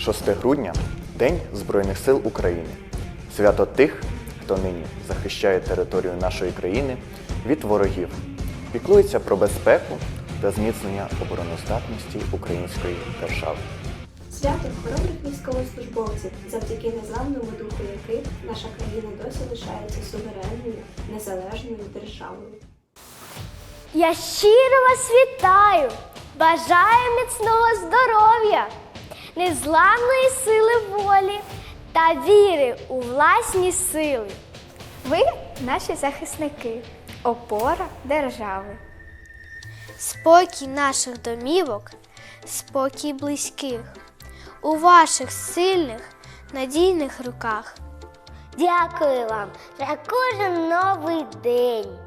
6 грудня День Збройних сил України. Свято тих, хто нині захищає територію нашої країни від ворогів, піклується про безпеку та зміцнення обороноздатності української держави. Свято хоробрих військовослужбовців, завдяки незламному духу яких наша країна досі лишається суверенною, незалежною державою. Я щиро вас вітаю! Бажаю міцного здоров'я, незламної сили волі та віри у власні сили. Ви наші захисники, опора держави. Спокій наших домівок, спокій близьких, у ваших сильних, надійних руках. Дякую вам за кожен новий день.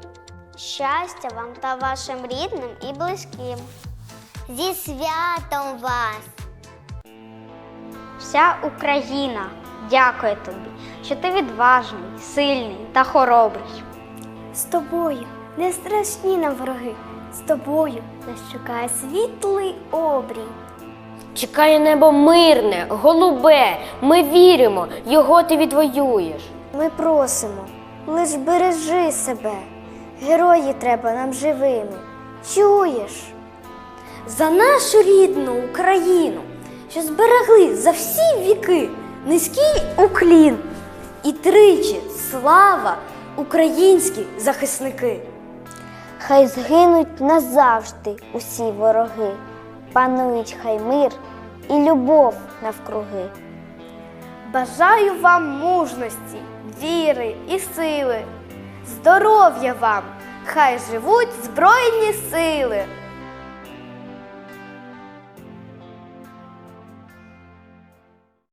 Щастя вам та вашим рідним і близьким. Зі святом вас! Вся Україна дякує тобі, що ти відважний, сильний та хоробрий. З тобою не страшні нам вороги, з тобою нас чекає світлий обрій. Чекає небо мирне, голубе. Ми віримо, його ти відвоюєш. Ми просимо, лиш бережи себе. Герої треба нам живими. Чуєш? За нашу рідну Україну, що зберегли за всі віки низький уклін. І тричі слава українські захисники. Хай згинуть назавжди усі вороги, панують хай мир і любов навкруги. Бажаю вам мужності, віри і сили, здоров'я вам, хай живуть Збройні сили.